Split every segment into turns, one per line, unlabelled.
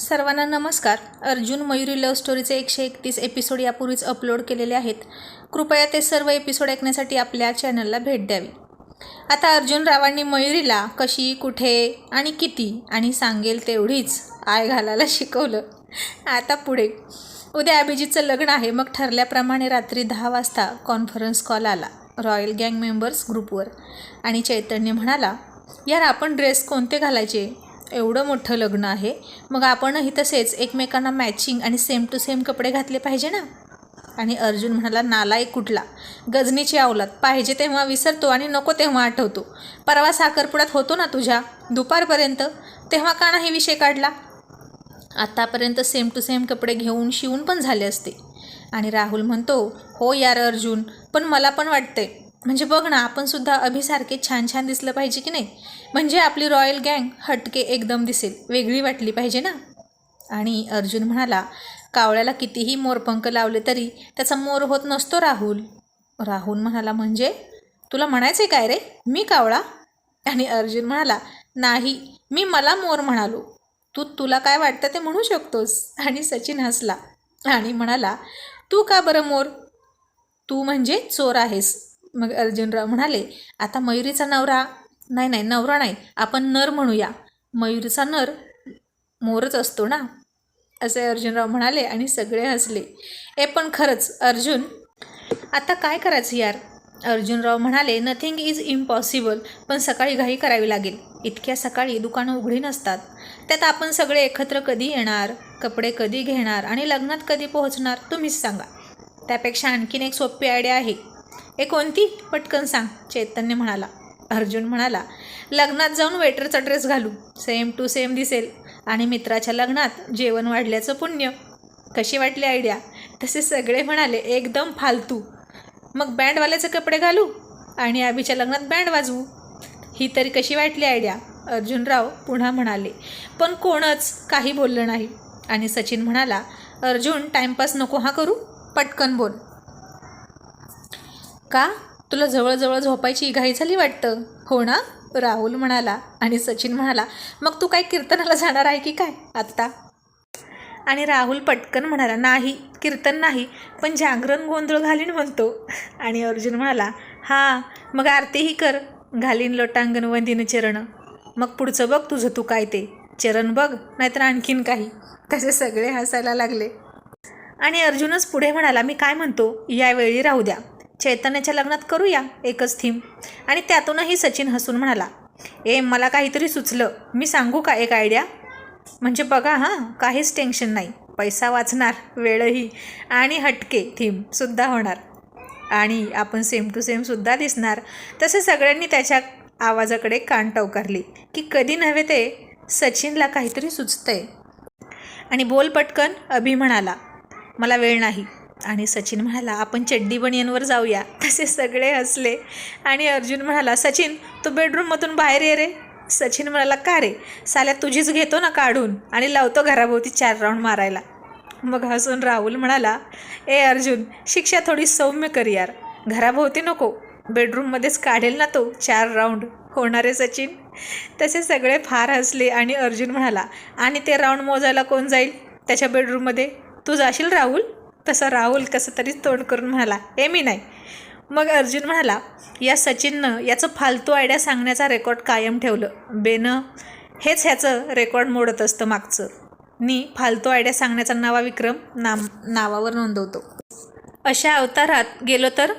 सर्वांना नमस्कार. अर्जुन मयुरी लव्ह स्टोरीचे एकशे एकतीस एपिसोड यापूर्वीच अपलोड केलेले आहेत. कृपया ते सर्व एपिसोड ऐकण्यासाठी आपल्या चॅनलला भेट द्यावी. आता अर्जुन रावांनी मयुरीला कशी कुठे आणि किती आणि सांगेल तेवढीच आय घालायला शिकवलं. आता पुढे. उद्या अभिजितचं लग्न आहे. मग ठरल्याप्रमाणे रात्री दहा वाजता कॉन्फरन्स कॉल आला. रॉयल गँग मेंबर्स ग्रुपवर. आणि चैतन्य म्हणाला यार आपण ड्रेस कोणते घालायचे? एवढं मोठं लग्न आहे. मग आपणही तसेच एकमेकांना मॅचिंग आणि सेम टू सेम कपडे घातले पाहिजे ना? आणि अर्जुन म्हणाला नालायक कुठला? गजनीची अवलाद पाहिजे तेव्हा विसरतो आणि नको तेव्हा आठवतो. परवा साखरपुड्यात होतो ना तुझ्या? दुपारपर्यंत? तेव्हा का नाही विषय काढला? आत्तापर्यंत सेम टू सेम कपडे घेऊन शिवून पण झाले असते. आणि राहुल म्हणतो हो यार अर्जुन पण मला पण वाटते म्हणजे बघ ना आपण सुद्धा अभिसारखे छान छान दिसलं पाहिजे की नाही? म्हणजे आपली रॉयल गँग हटके एकदम दिसेल वेगळी वाटली पाहिजे ना? आणि अर्जुन म्हणाला कावळ्याला कितीही मोरपंख लावले तरी त्याचा मोर होत नसतो राहुल. राहुल म्हणाला म्हणजे? तुला म्हणायचं आहे काय रे? मी कावळा? आणि अर्जुन म्हणाला नाही मी मला मोर म्हणालो. तू तुला काय वाटतं ते म्हणू शकतोस. आणि सचिन हसला आणि म्हणाला तू का बरं मोर? तू म्हणजे चोर आहेस. मग अर्जुनराव म्हणाले आता मयुरीचा नवरा नाही नाही नवरा नाही आपण नर म्हणूया. मयुरीचा नर मोरच असतो ना? असे अर्जुनराव म्हणाले आणि सगळे हसले. ए पण खरंच अर्जुन आता काय करायचं यार? अर्जुनराव म्हणाले नथिंग इज इम्पॉसिबल पण सकाळी घाई करावी लागेल. इतक्या सकाळी दुकानं उघडी नसतात. त्यात आपण सगळे एकत्र कधी येणार? कपडे कधी घेणार? आणि लग्नात कधी पोहोचणार? तुम्हीच सांगा. त्यापेक्षा आणखीन एक सोपी आयडिया आहे. ए कोणती? पटकन सांग. चैतन्य म्हणाला. अर्जुन म्हणाला लग्नात जाऊन वेटरचा ड्रेस घालू. सेम टू सेम दिसेल. आणि मित्राच्या लग्नात जेवण वाढल्याचं पुण्य. कशी वाटली आयडिया तसे सगळे म्हणाले एकदम फालतू. मग बँडवाल्याचे कपडे घालू? आणि आबीच्या लग्नात बँड वाजवू? ही तरी कशी वाटली आयडिया अर्जुनराव पुन्हा म्हणाले पण कोणच काही बोललं नाही. आणि सचिन म्हणाला अर्जुन टाईमपास नको हा करू. पटकन बोल. का? तुला जवळजवळ झोपायची घाई झाली वाटतं? हो ना? राहुल म्हणाला आणि सचिन म्हणाला मग तू काय कीर्तनाला जाणार आहे की काय आत्ता आणि राहुल पटकन म्हणाला नाही कीर्तन नाही पण जागरण गोंधळ घालीन म्हणतो. आणि अर्जुन म्हणाला हां मग आरतीही कर घालीन लोटांगण वंदिन चरण. मग पुढचं बघ तुझं तू काय ते. चरण बघ नाहीतर आणखीन काही. तसे सगळे हसायला लागले. आणि अर्जुनच पुढे म्हणाला मी काय म्हणतो? यावेळी राहू द्या. चैतन्याच्या लग्नात करूया एकच थीम. आणि त्यातूनही सचिन हसून म्हणाला ए मला काहीतरी सुचलं. मी सांगू का एक आयडिया म्हणजे बघा हां काहीच टेन्शन नाही. पैसा वाचणार वेळही आणि हटके थीमसुद्धा होणार. आणि आपण सेम टू सेमसुद्धा दिसणार. तसे सगळ्यांनी त्याच्या आवाजाकडे कान टवकारली की कधी नव्हे ते सचिनला काहीतरी सुचतंय. आणि बोल पटकन अभि म्हणाला मला वेळ नाही. आणि सचिन म्हणाला आपण चड्डी बनियनवर जाऊया. तसे सगळे हसले. आणि अर्जुन म्हणाला सचिन तू बेडरूममधून बाहेर ये रे. सचिन म्हणाला का रे? साल्या तुझीच घेतो ना काढून. आणि लावतो घराभोवती चार राऊंड मारायला. मग हसून राहुल म्हणाला ए अर्जुन शिक्षा थोडी सौम्य कर यार. घराभोवती नको. बेडरूममध्येच काढेल ना तो चार राऊंड. होणारे सचिन. तसे सगळे फार हसले आणि अर्जुन म्हणाला आणि ते राऊंड मोजायला कोण जाईल? त्याच्या बेडरूममध्ये तू जाशील राहुल? तसा राहुल कसं तरी तोंड करून म्हणाला ए मी नाही. मग अर्जुन म्हणाला या सचिननं याचं फालतू आयडिया सांगण्याचा रेकॉर्ड कायम ठेवलं. बेनं हेच ह्याचं रेकॉर्ड मोडत असतं मागचं. नी फालतू आयडिया सांगण्याचा नवा विक्रम नाम नावावर नोंदवतो. अशा अवतारात गेलो तर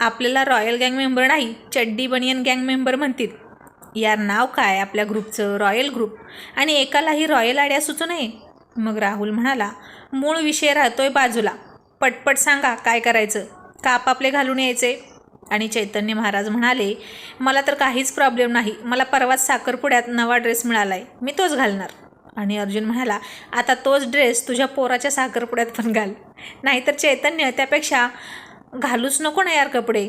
आपल्याला रॉयल गँग मेंबर नाही चड्डी बनियन गँग मेंबर म्हणतील. यार नाव काय आपल्या ग्रुपचं? Royal group. आणि एकालाही रॉयल आयडिया सुचू नये. मग राहुल म्हणाला मूळ विषय राहतोय बाजूला. पटपट सांगा काय करायचं? का आपापले घालून यायचे. आणि चैतन्य महाराज म्हणाले मला तर काहीच प्रॉब्लेम नाही. मला परवाच साखरपुड्यात नवा ड्रेस मिळाला आहे मी तोच घालणार. आणि अर्जुन म्हणाला आता तोच ड्रेस तुझ्या पोराच्या साखरपुड्यात पण घाल. नाहीतर चैतन्य त्यापेक्षा घालूच नको ना यार कपडे.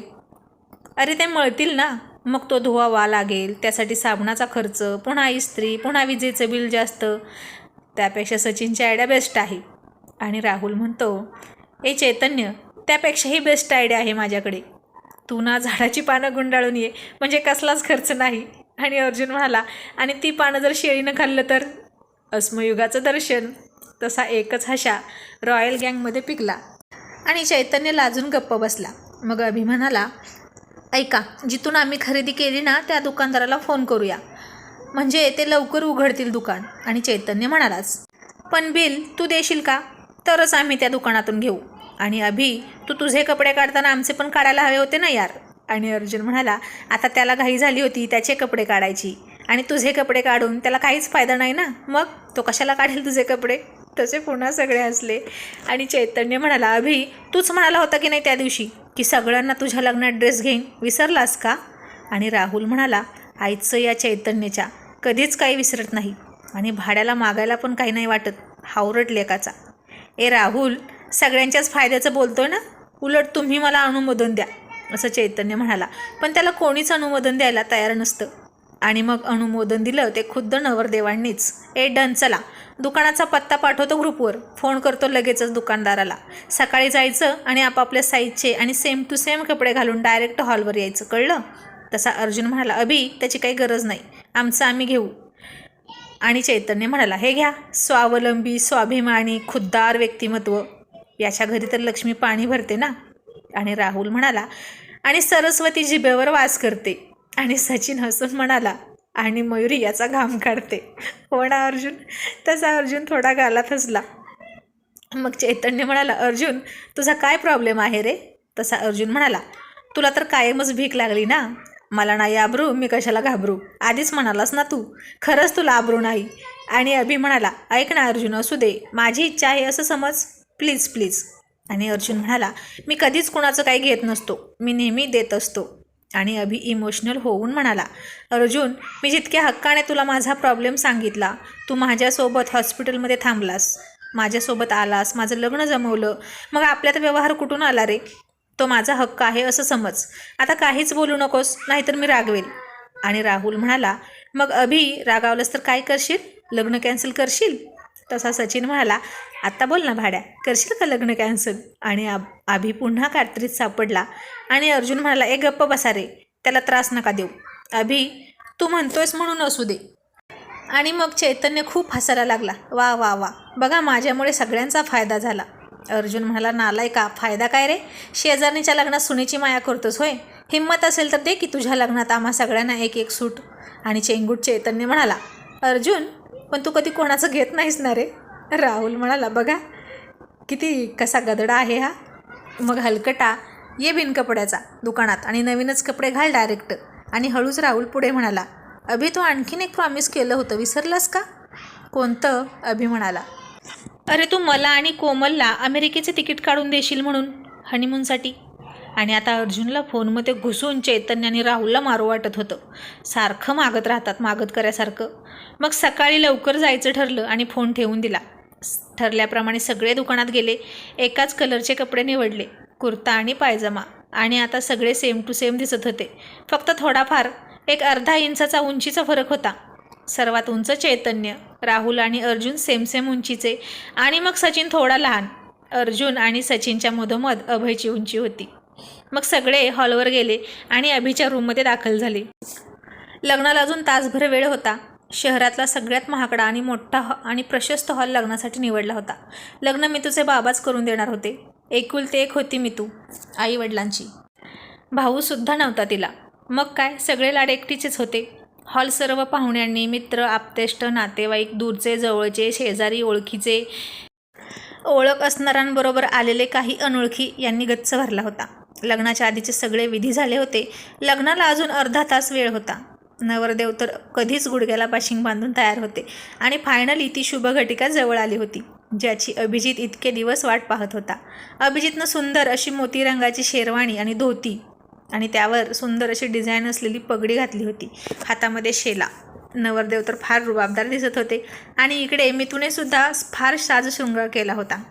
अरे ते मळतील ना. मग तो धुवावा लागेल. त्यासाठी साबणाचा खर्च पुन्हा इस्त्री पुन्हा विजेचं बिल जास्त. त्यापेक्षा सचिनच्या आयडिया बेस्ट आहे. आणि राहुल म्हणतो ए चैतन्य त्यापेक्षाही बेस्ट आयडिया आहे माझ्याकडे. तू ना झाडाची पानं गुंडाळून ये म्हणजे कसलाच खर्च नाही. आणि अर्जुन म्हणाला आणि ती पानं जर शेळीनं खाल्लं तर? अस्मयुगाचं दर्शन तसा एकच हशा रॉयल गँगमध्ये पिकला. आणि चैतन्य लाजून गप्प बसला. मग अभि म्हणाला ऐका जिथून आम्ही खरेदी केली ना त्या दुकानदाराला फोन करूया. म्हणजे ते लवकर उघडतील दुकान. आणि चैतन्य म्हणालाच पण बिल तू देशील का? तरच आम्ही त्या दुकानातून घेऊ. आणि अभि तू तुझे कपडे काढताना आमचे पण काढायला हवे होते ना यार? आणि अर्जुन म्हणाला आता त्याला घाई झाली होती त्याचे कपडे काढायची. आणि तुझे कपडे काढून त्याला काहीच फायदा नाही ना? मग? तो कशाला काढेल तुझे कपडे? तसे पुन्हा सगळे हसले. आणि चैतन्य म्हणाला अभि तूच म्हणाला होता की नाही त्या दिवशी की सगळ्यांना तुझ्या लग्नात ड्रेस घेईन? विसरलास का? आणि राहुल म्हणाला आईचं या चैतन्याच्या. कधीच काही विसरत नाही. आणि भाड्याला मागायला पण काही नाही वाटत. हावरट लेकाचा ए राहुल सगळ्यांच्याच फायद्याचं बोलतोय ना? उलट तुम्ही मला अनुमोदन द्या असं चैतन्य म्हणाला. पण त्याला कोणीच अनुमोदन द्यायला तयार नसतं. आणि मग अनुमोदन दिलं ते खुद्द नवरदेवांनीच. ए डन चला. दुकानाचा पत्ता पाठवतो ग्रुपवर. फोन करतो लगेचच दुकानदाराला. सकाळी जायचं आणि आपापल्या साईजचे आणि सेम टू सेम कपडे घालून डायरेक्ट हॉलवर यायचं. कळलं? तसा अर्जुन म्हणाला अभि त्याची काही गरज नाही. आमचं आम्ही घेऊ. आणि चैतन्य म्हणाला हे घ्या. स्वावलंबी स्वाभिमानी खुद्दार व्यक्तिमत्व. याच्या घरी तर लक्ष्मी पाणी भरते ना? आणि राहुल म्हणाला आणि सरस्वती जिभेवर वास करते. आणि सचिन हसून म्हणाला आणि मयुरी याचा घाम काढते. हो ना अर्जुन? तसा अर्जुन थोडा गालात हसला. मग चैतन्य म्हणाला अर्जुन तुझा काय प्रॉब्लेम आहे रे? तसा अर्जुन म्हणाला तुला तर कायमच भीक लागली ना? मला नाही आबरू मी कशाला घाबरू? आधीच म्हणालास ना तू खरंच तुला आबरू नाही. आणि अभि म्हणाला ऐक ना अर्जुन असू दे. माझी इच्छा आहे असं समज. Please please. आणि अर्जुन म्हणाला मी कधीच कुणाचं काही घेत नसतो. मी नेहमी देत असतो. आणि अभि इमोशनल होऊन म्हणाला अर्जुन मी जितक्या हक्काने तुला माझा प्रॉब्लेम सांगितला तू माझ्यासोबत हॉस्पिटलमध्ये थांबलास. माझ्यासोबत आलास माझं लग्न जमवलं. मग आपल्यात व्यवहार कुठून आला रे? तो माझा हक्क आहे असं समज. आता काहीच बोलू नकोस नाहीतर मी रागवेल. आणि राहुल म्हणाला मग अभि रागावलंस तर काय करशील? लग्न कॅन्सल करशील? तसा सचिन म्हणाला आत्ता बोल ना भाड्या करशील का लग्न कॅन्सल आणि आब आभी पुन्हा कात्रीत सापडला आणि अर्जुन म्हणाला ए गप्प बसा रे त्याला त्रास नका देऊ. अभि तू म्हणतोयस म्हणून असू दे. आणि मग चैतन्य खूप हसायला लागला वा वा वा बघा माझ्यामुळे सगळ्यांचा फायदा झाला. अर्जुन म्हणाला नालाय का फायदा काय रे? शेजारणीच्या लग्नात सुनेची माया करतोस होय? हिंमत असेल तर दे की तुझ्या लग्नात आम्हा सगळ्यांना एक एक सूट. आणि चेंगूट चैतन्य म्हणाला अर्जुन पण तू कधी कोणाचं घेत नाहीस ना रे. राहुल म्हणाला बघा किती कसा गदडा आहे हा. मग हलकटा ये बिन कपड्याचा दुकानात आणि नवीनच कपडे घाल डायरेक्ट. आणि हळूच राहुल पुढे म्हणाला अभि तू आणखीन एक प्रॉमिस केलं होतं विसरलास का? कोणतं? अभि म्हणाला अरे तू मला आणि कोमलला अमेरिकेचे तिकीट काढून देशील म्हणून हनीमूनसाठी आणि आता अर्जुनला फोनमध्ये घुसून चैतन्य आणि राहुलला मारू वाटत होतं. सारखं मागत राहतात मागत करायसारखं. मग सकाळी लवकर जायचं ठरलं आणि फोन ठेवून दिला. ठरल्याप्रमाणे सगळे दुकानात गेले एकाच कलरचे कपडे निवडले कुर्ता आणि पायजमा. आणि आता सगळे सेम टू सेम दिसत होते. फक्त थोडाफार एक अर्धा इंचाचा उंचीचा फरक होता. सर्वात उंच चैतन्य राहुल आणि अर्जुन सेम सेम उंचीचे. आणि मग सचिन थोडा लहान. अर्जुन आणि सचिनच्या मधोमध अभयची उंची होती. मग सगळे हॉलवर गेले आणि अभिच्या रूममध्ये दाखल झाले. लग्नाला अजून तासभर वेळ होता. शहरातला सगळ्यात महागडा आणि मोठा हॉ आणि प्रशस्त हॉल लग्नासाठी निवडला होता. लग्न मी तुझे बाबाच करून देणार होते. एकुलते एक होती मी तू आई वडिलांची भाऊसुद्धा नव्हता तिला. मग काय सगळे लाड एकटीचेच होते. हॉल सर्व पाहुण्यांनी मित्र आप्तेष्ट नातेवाईक दूरचे जवळचे शेजारी ओळखीचे ओळख असणाऱ्यांबरोबर आलेले काही अनोळखी यांनी गच्च भरला होता. लग्नाच्या आधीचे सगळे विधी झाले होते. लग्नाला अजून अर्धा तास वेळ होता. नवरदेव तर कधीच गुडघ्याला पाशिंग बांधून तयार होते. आणि फायनली ती शुभघटिका जवळ आली होती ज्याची अभिजित इतके दिवस वाट पाहत होता. अभिजितनं सुंदर अशी मोती रंगाची शेरवाणी आणि धोती आणि त्यावर सुंदर अशी डिझाईन असलेली पगडी घातली होती. हातामध्ये शेला. नवरदेव तर फार रुबाबदार दिसत होते. आणि इकडे मितूने सुद्धा फार साजशृंगार केला होता.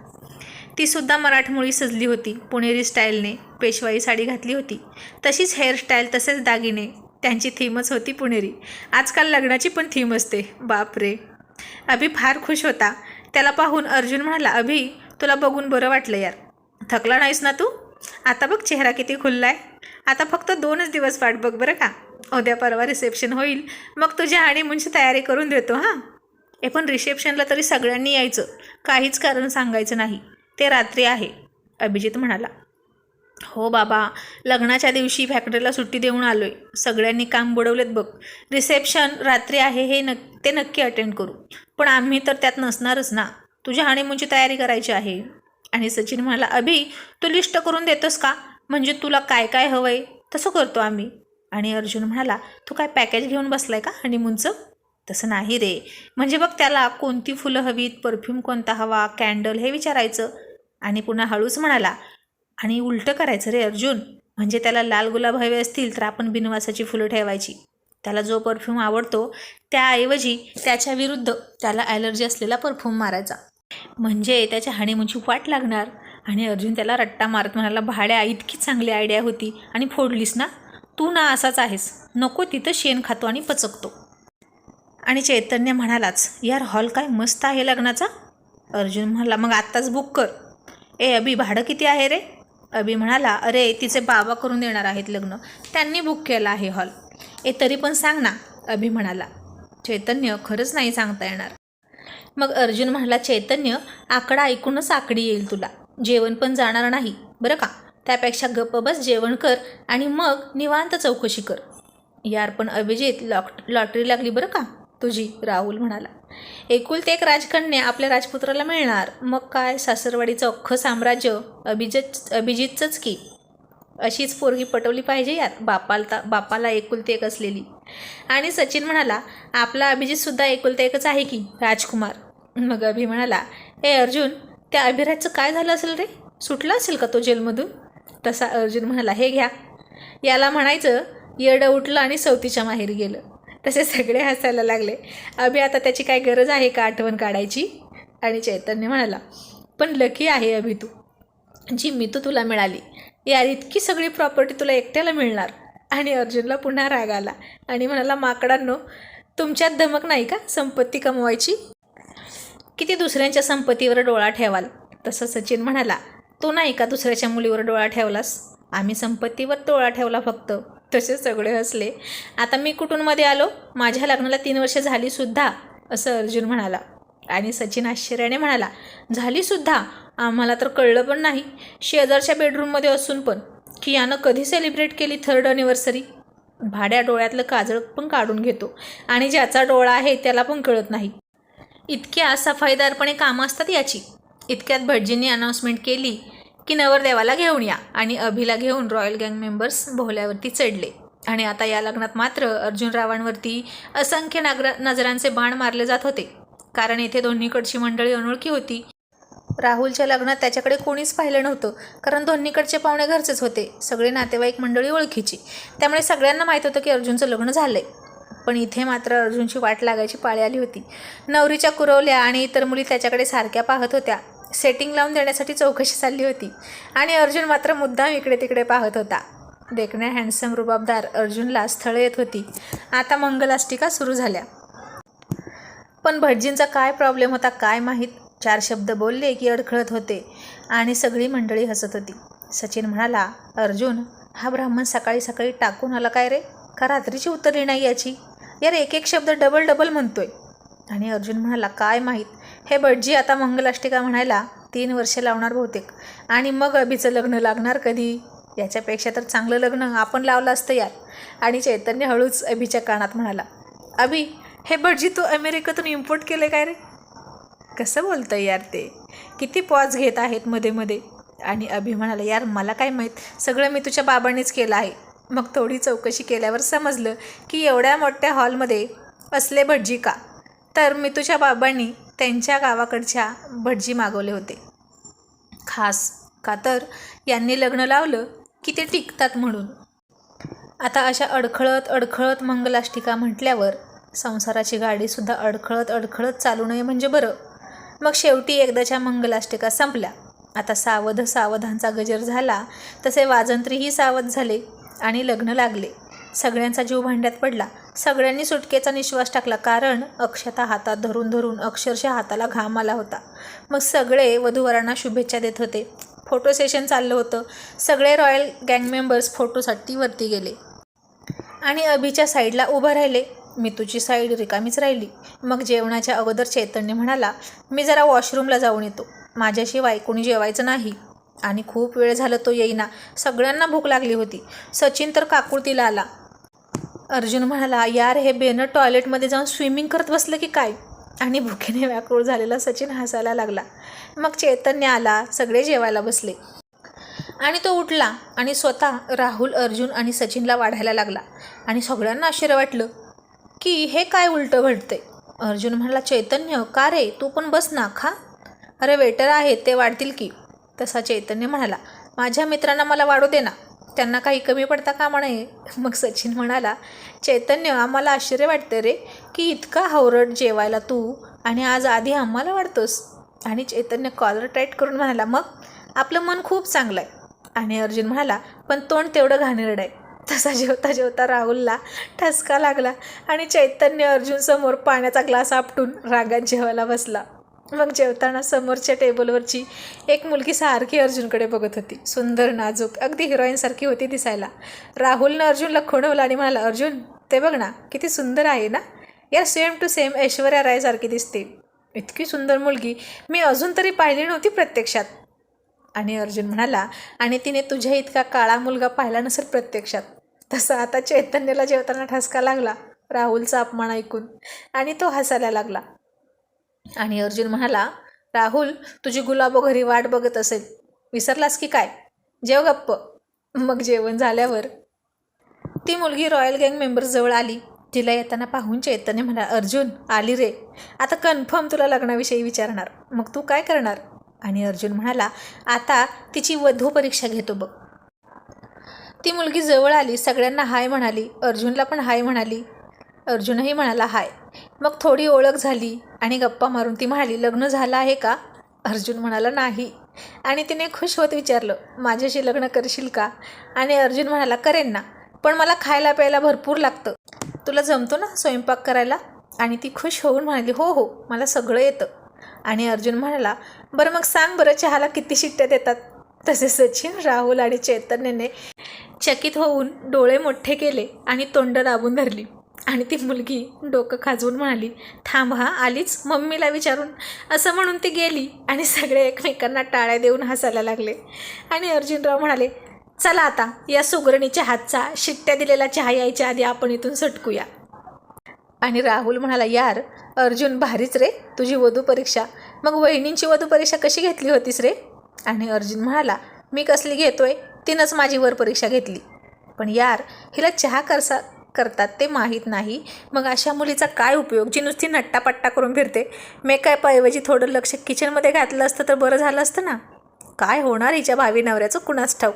ती सुद्धा मराठमोळी सजली होती. पुणेरी स्टाईलने पेशवाई साडी घातली होती. तशीच हेअरस्टाईल तसेच दागिने. त्यांची थीमच होती पुणेरी. आजकाल लग्नाची पण थीम असते. बापरे. अभि फार खुश होता. त्याला पाहून अर्जुन म्हणाला अभि तुला बघून बरं वाटलं यार. थकला नाहीस ना तू? आता बघ चेहरा किती खुल्लाय. आता फक्त दोनच दिवस वाट बघ बरं का. उद्या परवा रिसेप्शन होईल. मग तुझ्या हनीमूनची तयारी करून देतो हां. ए पण रिसेप्शनला तरी सगळ्यांनी यायचं. काहीच कारण सांगायचं नाही. ते रात्री आहे अभिजित म्हणाला. हो बाबा लग्नाच्या दिवशी फॅक्टरीला सुट्टी देऊन आलो आहे सगळ्यांनी काम बुडवलेत बघ. रिसेप्शन रात्री आहे हे नक ते नक्की अटेंड करू. पण आम्ही तर त्यात नसणारच ना. तुझ्या हनीमूनची तयारी करायची आहे. आणि सचिन म्हणाला अभि तू लिस्ट करून देतोस का? म्हणजे तुला काय काय हवं आहे तसं करतो आम्ही. आणि अर्जुन म्हणाला तू काय पॅकेज घेऊन बसलाय का हनीमूनचं तसं नाही रे. म्हणजे बघ त्याला कोणती फुलं हवीत परफ्यूम कोणता हवा कॅन्डल हे विचारायचं. आणि पुन्हा हळूच म्हणाला आणि उलटं करायचं रे अर्जुन. म्हणजे त्याला लाल गुलाब हवे असतील तर आपण बिनवासाची फुलं ठेवायची. त्याला जो परफ्यूम आवडतो त्याऐवजी त्याच्या विरुद्ध त्याला ॲलर्जी असलेला परफ्यूम मारायचा. म्हणजे त्याच्या हाणीमुंची वाट लागणार. आणि अर्जुन त्याला रट्टा मारत म्हणाला भाड्या इतकी चांगली आयडिया होती आणि फोडलीस ना? तू ना असाच आहेस. नको तिथं शेण खातो आणि पचकतो. आणि चैतन्य म्हणालाच यार हॉल काय मस्त आहे लग्नाचा? अर्जुन म्हणाला मग आत्ताच बुक कर. ए अभि भाडं किती आहे रे? अभि म्हणाला अरे तिचे बाबा करून देणार आहेत लग्न. त्यांनी बुक केलं आहे हॉल. ए तरी पण सांग ना. अभि म्हणाला चैतन्य खरंच नाही सांगता येणार. मग अर्जुन म्हणाला चैतन्य आकडा ऐकूनच आकडी येईल तुला. जेवण पण जाणार नाही बरं का? त्यापेक्षा गप्प बस जेवण कर आणि मग निवांत चौकशी कर. यार पण अभिजित लॉट लॉटरी लागली बरं का? तुझी राहुल म्हणाला. एकुलते एक राजकन्या आपल्या राजपुत्राला मिळणार. मग काय? सासरवाडीचं अख्खं साम्राज्य अभिजित अभिजितचंच की? अशीच पोरगी पटवली पाहिजे यार. बापाला बापाला एकुलती एक असलेली. आणि सचिन म्हणाला आपला अभिजितसुद्धा एकुलते एकच आहे की? राजकुमार. मग अभि म्हणाला ए अर्जुन त्या अभिराजचं काय झालं असेल रे? सुटला असेल का तो जेलमधून? तसा अर्जुन म्हणाला हे घ्या. याला म्हणायचं येडं उठलं आणि सवतीच्या माहेरी गेलं. तसे सगळे हसायला लागले. अभि आता त्याची काय गरज आहे का आठवण काढायची? आणि चैतन्य म्हणाला पण लकी आहे अभि तू. जी मी तू तुला मिळाली. यार इतकी सगळी प्रॉपर्टी तुला एकट्याला मिळणार. आणि अर्जुनला पुन्हा राग आला आणि म्हणाला माकडांनो तुमच्यात धमक नाही का संपत्ती कमवायची? किती दुसऱ्यांच्या संपत्तीवर डोळा ठेवाल? तसं सचिन म्हणाला तू नाही का दुसऱ्याच्या मुलीवर डोळा ठेवलास? आम्ही संपत्तीवर डोळा ठेवला फक्त. तसे सगळे हसले. आता मी कुठूनमध्ये आलो. माझ्या लग्नाला तीन वर्ष झालीसुद्धा असं अर्जुन म्हणाला. आणि सचिन आश्चर्याने म्हणाला झालीसुद्धा आम्हाला तर कळलं पण नाही. शेजारच्या बेडरूममध्ये असून पण. की यानं कधी सेलिब्रेट केली थर्ड अनिव्हर्सरी भाड्या डोळ्यातलं काजळ पण काढून घेतो. आणि ज्याचा डोळा आहे त्याला पण कळत नाही. इतक्या सफाईदारपणे कामं असतात याची. इतक्यात भटजींनी अनाऊन्समेंट केली. की नवरदेवाला घेऊन या. आणि अभिला घेऊन रॉयल गँग मेंबर्स भोवल्यावरती चढले. आणि आता या लग्नात मात्र अर्जुनरावांवरती असंख्य नागर नजरांचे बाण मारले जात होते. कारण येथे दोन्हीकडची मंडळी अनोळखी होती. राहुलच्या लग्नात त्याच्याकडे कोणीच पाहिलं नव्हतं. कारण दोन्हीकडचे पाहुणे घरचेच होते. सगळे नातेवाईक मंडळी ओळखीची. त्यामुळे सगळ्यांना माहीत होतं की अर्जुनचं लग्न झालं आहे पण इथे मात्र अर्जुनची वाट लागायची पाळी आली होती. नवरीच्या कुरवल्या आणि इतर मुली त्याच्याकडे सारख्या पाहत होत्या. सेटिंग लावून देण्यासाठी चौकशी चालली होती. आणि अर्जुन मात्र मुद्दाम इकडे तिकडे पाहत होता. देखण्या हँडसम रुबाबदार अर्जुनला स्थळं येत होती. आता मंगलाष्टिका सुरू झाल्या. पण भटजींचा काय प्रॉब्लेम होता काय माहीत? चार शब्द बोलले की अडखळत होते आणि सगळी मंडळी हसत होती. सचिन म्हणाला अर्जुन हा ब्राह्मण सकाळी सकाळी टाकून आला काय रे? का रात्रीची उतरली नाही याची? यार एक एक शब्द डबल डबल म्हणतोय. आणि अर्जुन म्हणाला काय माहीत? हे भटजी आता मंगलाष्टिका म्हणायला तीन वर्षे लावणार बहुतेक. आणि मग अभिचं लग्न लागणार कधी? याच्यापेक्षा तर चांगलं लग्न आपण लावलं असतं यार. आणि चैतन्य हळूच अभिच्या कानात म्हणाला अभि हे भटजी तू अमेरिकेतून इम्पोर्ट केले काय रे? कसं बोलतं यार ते? किती पॉज घेत आहेत मध्ये मध्ये. आणि अभि म्हणाला यार मला काय माहीत? सगळं मी तुझ्या बाबांनीच केलं आहे. मग थोडी चौकशी केल्यावर समजलं की एवढ्या मोठ्या हॉलमध्ये असले भटजी का? तर मी तुझ्या बाबांनी त्यांच्या गावाकडच्या भटजी मागवले होते. खास का तर यांनी लग्न लावलं की ते टिकतात म्हणून. आता अशा अडखळत अडखळत मंगलाष्टिका म्हटल्यावर संसाराची गाडीसुद्धा अडखळत अडखळत चालू नये म्हणजे बरं. मग शेवटी एकदाच्या मंगलाष्टिका संपल्या. आता सावध सावधांचा गजर झाला तसे वाजंत्रीही सावध झाले आणि लग्न लागले. सगळ्यांचा जीव भांड्यात पडला. सगळ्यांनी सुटकेचा निश्वास टाकला कारण अक्षता हातात धरून धरून अक्षरशः हाताला घाम आला होता. मग सगळे वधूवरांना शुभेच्छा देत होते. फोटो सेशन चाललं होतं. सगळे रॉयल गँग मेंबर्स फोटोसाठी वरती गेले. आणि अभिच्या साईडला उभं राहिले. मी तुझी साईड रिकामीच राहिली. मग जेवणाच्या अगोदर चैतन्य म्हणाला मी जरा वॉशरूमला जाऊन येतो. माझ्याशिवाय कोणी जेवायचं नाही. आणि खूप वेळ झालं तो येईना. सगळ्यांना भूक लागली होती. सचिन तर काकुळतीला आला. अर्जुन म्हणाला यार हे बेनर टॉयलेटमध्ये जाऊन स्विमिंग करत बसलं की काय? आणि भुकेने व्याकुळ झालेला सचिन हसायला लागला. मग चैतन्य आला सगळे जेवायला बसले. आणि तो उठला आणि स्वतः राहुल अर्जुन आणि सचिनला वाढायला लागला. आणि सगळ्यांना आश्चर्य वाटलं की हे काय उलटं घडतंय? अर्जुन म्हणाला चैतन्य का रे? तू पण बस ना खा. अरे वेटर आहे ते वाढतील की. तसा चैतन्य म्हणाला माझ्या मित्रांना मला वाढू दे ना. त्यांना काही कमी पडता कामा नये. मग सचिन म्हणाला चैतन्य आम्हाला आश्चर्य वाटतं रे की इतका हावरट जेवायला तू आणि आज आधी आम्हाला वाढतोस. आणि चैतन्य कॉलर टाईट करून म्हणाला मग? आपलं मन खूप चांगलं आहे आणि अर्जुन म्हणाला पण तोंड तेवढं घाणेरडं आहे. तसा जेवता जेवता राहुलला ठसका लागला आणि चैतन्य अर्जुनसमोर पाण्याचा ग्लास आपटून रागात जेवायला बसला. मग जेवताना समोरच्या टेबलवरची एक मुलगी सारखी अर्जुनकडे बघत होती. सुंदर नाजूक अगदी हिरोईनसारखी होती दिसायला. राहुलनं अर्जुनला खुणवलं आणि म्हणाला अर्जुन ते बघ ना किती सुंदर आहे ना? या सेम टू सेम ऐश्वर्या रायसारखी दिसते. इतकी सुंदर मुलगी. मी अजून तरी पाहिली नव्हती प्रत्यक्षात. आणि अर्जुन म्हणाला आणि तिने तुझ्या इतका काळा मुलगा पाहिला नसेल प्रत्यक्षात. तसं आता चैतन्याला जेवताना ठसका लागला राहुलचा अपमान ऐकून. आणि तो हसायला लागला. आणि अर्जुन म्हणाला राहुल तुझी गुलाबो घरी वाट बघत असेल. विसरलास की काय? जेव गप्प. मग जेवण झाल्यावर ती मुलगी रॉयल गँग मेंबर्सजवळ आली. तिला येताना पाहून चैतन्य म्हणा अर्जुन आली रे. आता कन्फर्म तुला लग्नाविषयी विचारणार. मग तू काय करणार? आणि अर्जुन म्हणाला आता तिची वधू परीक्षा घेतो बघ. ती मुलगी जवळ आली. सगळ्यांना हाय म्हणाली. अर्जुनला पण हाय म्हणाली. अर्जुनही म्हणाला हाय. मग थोडी ओळख झाली. आणि गप्पा मारून ती म्हणाली लग्न झालं आहे का? अर्जुन म्हणाला नाही. आणि तिने खुश होत विचारलं माझ्याशी लग्न करशील का? आणि अर्जुन म्हणाला करेन ना पण मला खायला प्यायला भरपूर लागतं. तुला जमतो ना स्वयंपाक करायला? आणि ती खुश होऊन म्हणाली हो हो मला सगळं येतं. आणि अर्जुन म्हणाला बरं मग सांग बरं चहाला किती शिट्ट्या देतात? तसे सचिन राहुल आणि चैतन्यने चकित होऊन डोळे मोठे केले आणि तोंड दाबून धरली. आणि ती मुलगी डोकं खाजवून म्हणाली थांब हा आलीच मम्मीला विचारून. असं म्हणून ती गेली आणि सगळे एकमेकांना टाळ्या देऊन हसायला लागले. आणि अर्जुनराव म्हणाले चला आता या सुगरणीच्या हातचा शिट्ट्या दिलेला चहा यायच्या आधी आपण इथून सटकूया. आणि राहुल म्हणाला यार अर्जुन भारीच रे तुझी वधू परीक्षा. मग वहिनींची वधू परीक्षा कशी घेतली होतीस रे? आणि अर्जुन म्हणाला मी कसली घेतोय? तिनंच माझी वर परीक्षा घेतली. पण यार हिला चहा करसा करतात ते माहीत नाही. मग अशा मुलीचा काय उपयोग? जी नुसती नट्टापट्टा करून फिरते. मेकअपऐवजी थोडं लक्ष किचनमध्ये घातलं असतं तर बरं झालं असतं ना? काय होणार हिच्या भावी नवऱ्याचं? कुणाच ठाऊक?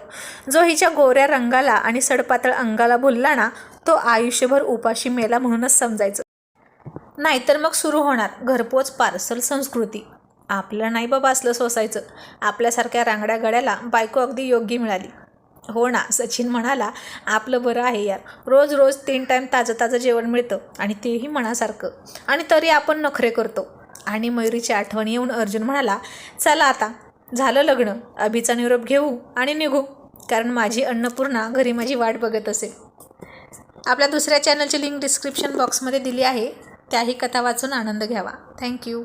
जो हिच्या गोऱ्या रंगाला आणि सडपातळ अंगाला भुलला ना तो आयुष्यभर उपाशी मेला म्हणूनच समजायचं. नाहीतर मग सुरू होणार घरपोच पार्सल संस्कृती. आपलं नाही बाबा असलं सोसायचं. आपल्यासारख्या रांगड्या गड्याला बायको अगदी योग्य मिळाली. हो ना सचिन म्हणाला आपलं बरं आहे यार. रोज रोज तीन टाईम ताजं ताजं जेवण मिळतं आणि तेही मनासारखं. आणि तरी आपण नखरे करतो. आणि मयुरीची आठवण येऊन अर्जुन म्हणाला चला आता झालं लग्न. अभिचा निरोप घेऊ आणि निघू. कारण माझी अन्नपूर्णा घरी माझी वाट बघत असेल. आपल्या दुसऱ्या चॅनलची लिंक डिस्क्रिप्शन बॉक्समध्ये दिली आहे. त्याही कथा वाचून आनंद घ्यावा. थँक्यू